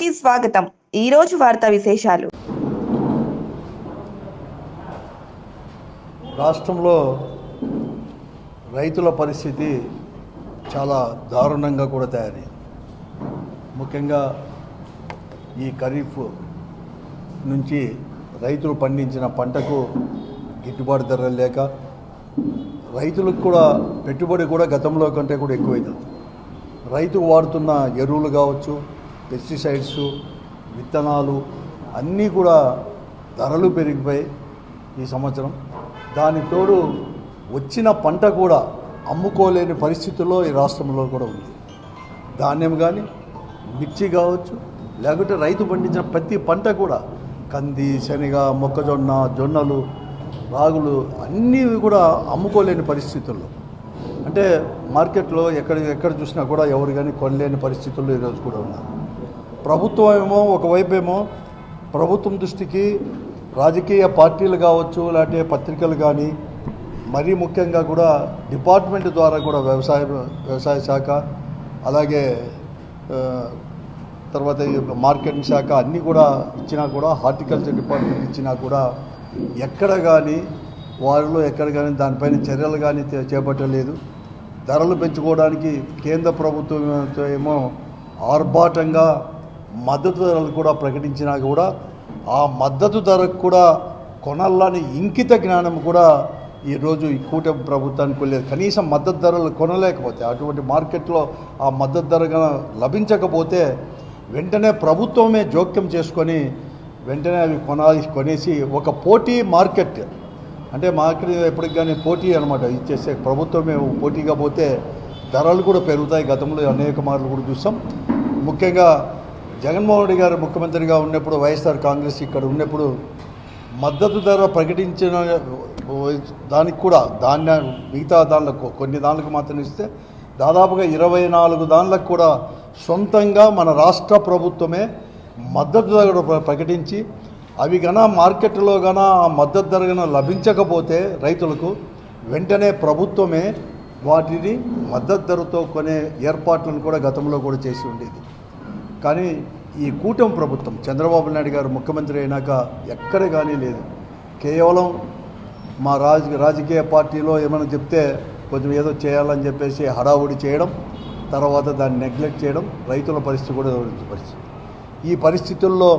కి స్వాగతం. ఈ రోజు వార్తా విశేషాలు. రాష్ట్రంలో రైతుల పరిస్థితి చాలా దారుణంగా కూడా తయారైంది. ముఖ్యంగా ఈ ఖరీఫ్ నుంచి రైతులు పండించిన పంటకు గిట్టుబాటు ధర లేక రైతులకు కూడా పెట్టుబడి కూడా గతంలో కంటే కూడా ఎక్కువైతుంది రైతు వాడుతున్న ఎరువులు కావచ్చు పెస్టిసైడ్స్ విత్తనాలు అన్నీ కూడా ధరలు పెరిగిపోయి ఈ సంవత్సరం. దాని తోడు వచ్చిన పంట కూడా అమ్ముకోలేని పరిస్థితుల్లో ఈ రాష్ట్రంలో కూడా ఉంది. ధాన్యం కానీ మిర్చి కావచ్చు లేకుంటే రైతు పండించిన ప్రతి పంట కూడా కంది శనగ మొక్కజొన్న జొన్నలు రాగులు అన్నీ కూడా అమ్ముకోలేని పరిస్థితుల్లో. అంటే మార్కెట్లో ఎక్కడ ఎక్కడ చూసినా కూడా ఎవరు కానీ కొనలేని పరిస్థితుల్లో ఈరోజు కూడా ఉన్నారు. ప్రభుత్వం ఏమో ఒకవైపు ఏమో ప్రభుత్వం దృష్టికి రాజకీయ పార్టీలు కావచ్చు లేకపోతే పత్రికలు కానీ మరీ ముఖ్యంగా కూడా డిపార్ట్మెంట్ ద్వారా కూడా వ్యవసాయ వ్యవసాయ శాఖ అలాగే తర్వాత మార్కెటింగ్ శాఖ అన్నీ కూడా ఇచ్చినా కూడా హార్టికల్చర్ డిపార్ట్మెంట్ ఇచ్చినా కూడా ఎక్కడ కానీ వారిలో ఎక్కడ కానీ దానిపైన చర్యలు కానీ చేపట్టలేదు. ధరలు పెంచుకోవడానికి కేంద్ర ప్రభుత్వం ఏమో ఆర్భాటంగా మద్దతు ధరలు కూడా ప్రకటించినా కూడా ఆ మద్దతు ధరకు కూడా కొనాలని ఇంకిత జ్ఞానం కూడా ఈరోజు ఈ కూటమి ప్రభుత్వానికి లేదు. కనీసం మద్దతు ధరలు కొనలేకపోతే అటువంటి మార్కెట్లో ఆ మద్దతు ధర లభించకపోతే వెంటనే ప్రభుత్వమే జోక్యం చేసుకొని వెంటనే అవి కొనాలి కొనేసి ఒక పోటీ మార్కెట్. అంటే మార్కెట్ ఎప్పటికి కానీ పోటీ అనమాట ఇచ్చేసే ప్రభుత్వమే పోటీగా పోతే ధరలు కూడా పెరుగుతాయి. గతంలో అనేక మార్లు కూడా చూస్తాం ముఖ్యంగా జగన్మోహన్ రెడ్డి గారు ముఖ్యమంత్రిగా ఉన్నప్పుడు వైఎస్ఆర్ కాంగ్రెస్ ఇక్కడ ఉన్నప్పుడు మద్దతు ధర ప్రకటించిన దానికి కూడా దాన్ని మిగతా దానిలకు కొన్ని దానిలకు మాత్రం ఇస్తే దాదాపుగా ఇరవై నాలుగు దానిలకు కూడా సొంతంగా మన రాష్ట్ర ప్రభుత్వమే మద్దతు ధర ప్రకటించి అవి గన మార్కెట్లో గన ఆ మద్దతు ధర గన లభించకపోతే రైతులకు వెంటనే ప్రభుత్వమే వాటిని మద్దతు ధరతో కొనే ఏర్పాట్లను కూడా గతంలో కూడా చేసి ఉండేది. కానీ ఈ కూటమి ప్రభుత్వం చంద్రబాబు నాయుడు గారు ముఖ్యమంత్రి అయినాక ఎక్కడ కానీ లేదు. కేవలం మా రాజ రాజకీయ పార్టీలో ఏమైనా చెప్తే కొంచెం ఏదో చేయాలని చెప్పేసి హడావుడి చేయడం తర్వాత దాన్ని నెగ్లెక్ట్ చేయడం రైతుల పరిస్థితి కూడా పరిస్థితి. ఈ పరిస్థితుల్లో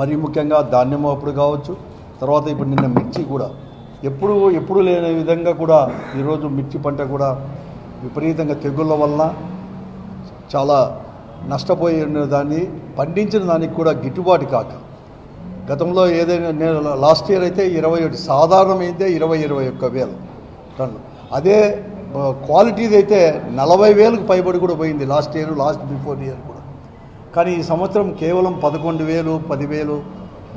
మరి ముఖ్యంగా ధాన్యం అప్పుడు కావచ్చు తర్వాత ఇప్పుడు నిన్న మిర్చి కూడా. ఎప్పుడు ఎప్పుడు లేని విధంగా కూడా ఈరోజు మిర్చి పంట కూడా విపరీతంగా తెగుళ్ళ వలన చాలా నష్టపోయి ఉన్న దాన్ని పండించిన దానికి కూడా గిట్టుబాటు కాక. గతంలో ఏదైనా నేను లాస్ట్ ఇయర్ అయితే ఇరవై ఒకటి సాధారణమైతే ఇరవై ఇరవై ఒక్క వేలు టన్ను. అదే క్వాలిటీది అయితే నలభై వేలకు పైబడి కూడా పోయింది last year last before year కూడా. కానీ ఈ సంవత్సరం కేవలం పదకొండు వేలు పదివేలు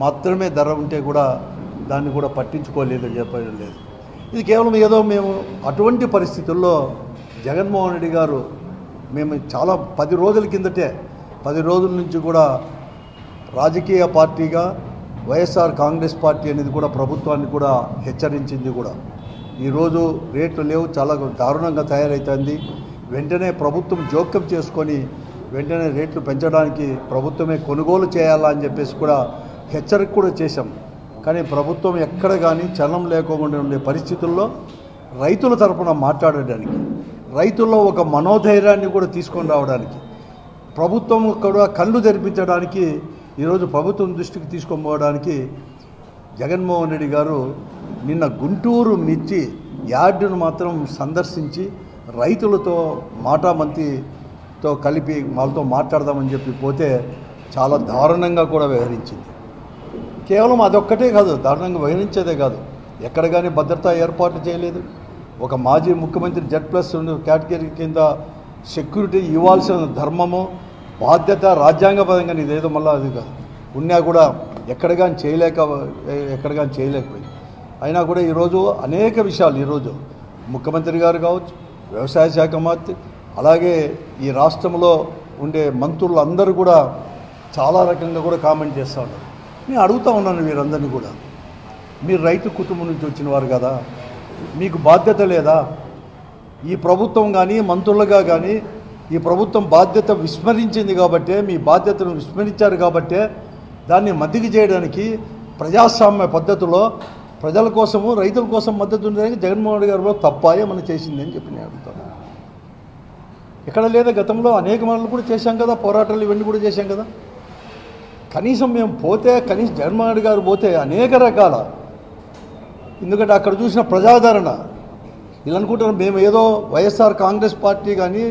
మాత్రమే ధర ఉంటే కూడా దాన్ని కూడా పట్టించుకోలేదు చెప్పడం లేదు. ఇది కేవలం ఏదో మేము అటువంటి పరిస్థితుల్లో జగన్మోహన్ రెడ్డి గారు మేము చాలా పది రోజుల కిందటే పది రోజుల నుంచి కూడా రాజకీయ పార్టీగా వైఎస్ఆర్ కాంగ్రెస్ పార్టీ అనేది కూడా ప్రభుత్వాన్ని కూడా హెచ్చరించింది కూడా. ఈరోజు రేట్లు లేవు చాలా దారుణంగా తయారవుతుంది వెంటనే ప్రభుత్వం జోక్యం చేసుకొని వెంటనే రేట్లు పెంచడానికి ప్రభుత్వమే కొనుగోలు చేయాలా అని చెప్పేసి కూడా హెచ్చరిక కూడా చేశాం. కానీ ప్రభుత్వం ఎక్కడ కానీ చలనం లేకుండా ఉండే పరిస్థితుల్లో రైతుల తరపున మాట్లాడడానికి రైతుల్లో ఒక మనోధైర్యాన్ని కూడా తీసుకొని రావడానికి ప్రభుత్వం కూడా కళ్ళు తెరిపించడానికి ఈరోజు ప్రభుత్వం దృష్టికి తీసుకొని పోవడానికి జగన్మోహన్ రెడ్డి గారు నిన్న గుంటూరు మిర్చి యార్డును మాత్రం సందర్శించి రైతులతో మాటామంతితో కలిపి వాళ్ళతో మాట్లాడదామని చెప్పి పోతే చాలా దారుణంగా కూడా వ్యవహరించింది. కేవలం అదొక్కటే కాదు దారుణంగా వ్యవహరించేదే కాదు. ఎక్కడ కానీ భద్రతా ఏర్పాట్లు చేయలేదు. ఒక మాజీ ముఖ్యమంత్రి జెడ్ ప్లస్ కేటగిరీ కింద సెక్యూరిటీ ఇవ్వాల్సిన ధర్మము బాధ్యత రాజ్యాంగపరంగా ఇదేదో మళ్ళీ అది కాదు. ఉన్నా కూడా ఎక్కడ చేయలేక ఎక్కడ కానీ చేయలేకపోయింది. అయినా కూడా ఈరోజు అనేక విషయాలు ఈరోజు ముఖ్యమంత్రి గారు కావచ్చు వ్యవసాయ శాఖ మంత్రి అలాగే ఈ రాష్ట్రంలో ఉండే మంత్రులు అందరూ కూడా చాలా రకంగా కూడా కామెంట్ చేస్తూ ఉన్నారు. నేను అడుగుతూ ఉన్నాను వీరందరినీ కూడా. మీరు రైతు కుటుంబం నుంచి వచ్చిన వారు కదా. మీకు బాధ్యత లేదా? ఈ ప్రభుత్వం కానీ మంత్రులుగా కానీ ఈ ప్రభుత్వం బాధ్యత విస్మరించింది కాబట్టే మీ బాధ్యతను విస్మరించారు కాబట్టే దాన్ని మద్దతు చేయడానికి ప్రజాస్వామ్య పద్ధతిలో ప్రజల కోసము రైతుల కోసం మద్దతు ఉండడానికి జగన్మోహన్ రెడ్డి గారు తప్ప ఏమన్నా చేసింది అని చెప్పి నేను అడుగుతాను. ఎక్కడ లేదా? గతంలో అనేక మనలు కూడా చేశాం కదా పోరాటాలు ఇవన్నీ కూడా చేశాం కదా. కనీసం మేము పోతే కనీసం జగన్మోహన్ రెడ్డి గారు పోతే అనేక రకాల ఎందుకంటే అక్కడ చూసిన ప్రజాదరణ. వీళ్ళు అనుకుంటారు మేము ఏదో వైఎస్ఆర్ కాంగ్రెస్ పార్టీ కానీ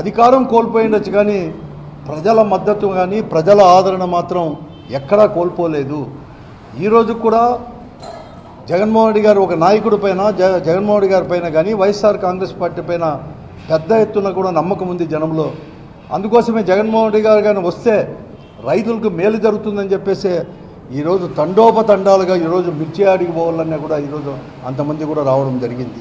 అధికారం కోల్పోయిండొచ్చు కానీ ప్రజల మద్దతు కానీ ప్రజల ఆదరణ మాత్రం ఎక్కడా కోల్పోలేదు. ఈరోజు కూడా జగన్మోహన్ రెడ్డి గారు ఒక నాయకుడి పైన జ జగన్మోహన్ రెడ్డి గారి పైన కానీ వైఎస్ఆర్ కాంగ్రెస్ పార్టీ పైన పెద్ద ఎత్తున కూడా నమ్మకం ఉంది జనంలో. అందుకోసమే జగన్మోహన్ రెడ్డి గారు కానీ వస్తే రైతులకు మేలు జరుగుతుందని చెప్పేసి ఈరోజు తండోపతండాలుగా ఈరోజు మిర్చి ఆడికి పోవాలన్నా కూడా ఈరోజు అంతమంది కూడా రావడం జరిగింది.